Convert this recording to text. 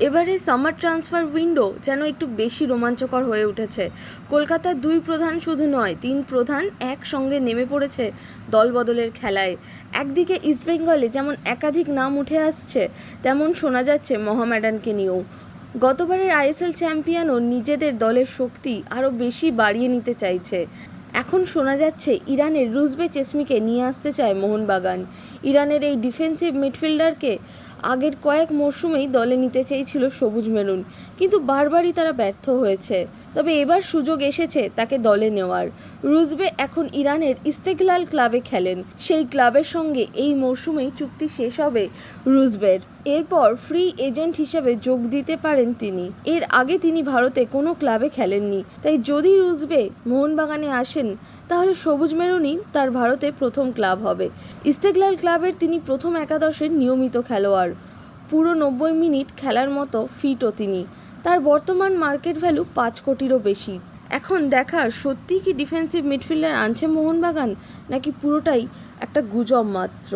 এবারে summer transfer window যেন একটু বেশি রোমাঞ্চকর হয়ে উঠেছে। কলকাতার দুই প্রধান শুধু নয়, তিন প্রধান একসঙ্গে নেমে পড়েছে দলবদলের খেলায়। একদিকে ইস্টবেঙ্গলে যেমন একাধিক নাম উঠে আসছে, তেমন শোনা যাচ্ছে মহামেডানকে নিয়েও। গতবারের আইএসএল চ্যাম্পিয়নও নিজেদের দলের শক্তি আরও বেশি বাড়িয়ে নিতে চাইছে। এখন শোনা যাচ্ছে ইরানের রুজবে চেসমিকে নিয়ে আসতে চায় মোহনবাগান। ইরানের এই ডিফেন্সিভ মিডফিল্ডারকে আগের কয়েক মরশুমেই দলে নিতে চেয়েছিল সবুজ মেরুন, কিন্তু বারবারই তারা ব্যর্থ হয়েছে। তবে এবার সুযোগ এসেছে তাকে দলে নেওয়ার। রুজবে এখন ইরানের ইস্তেকলাল ক্লাবে খেলেন। সেই ক্লাবের সঙ্গে এই মরশুমেই চুক্তি শেষ হবে রুজবের। এরপর ফ্রি এজেন্ট হিসেবে যোগ দিতে পারেন তিনি। এর আগে তিনি ভারতে কোনো ক্লাবে খেলেননি। তাই যদি রুজবে মোহনবাগানে আসেন, তাহলে সবুজ মেরুনই তার ভারতে প্রথম ক্লাব হবে। ইস্তেকলাল ক্লাবের তিনি প্রথম একাদশের নিয়মিত খেলোয়াড়। পুরো নব্বই মিনিট খেলার মতো ফিটও তিনি। তার বর্তমান মার্কেট ভ্যালু পাঁচ কোটিরও বেশি। এখন দেখার সত্যিই কি ডিফেন্সিভ মিডফিল্ডার আনছে মোহনবাগান, নাকি পুরোটাই একটা গুজব মাত্র?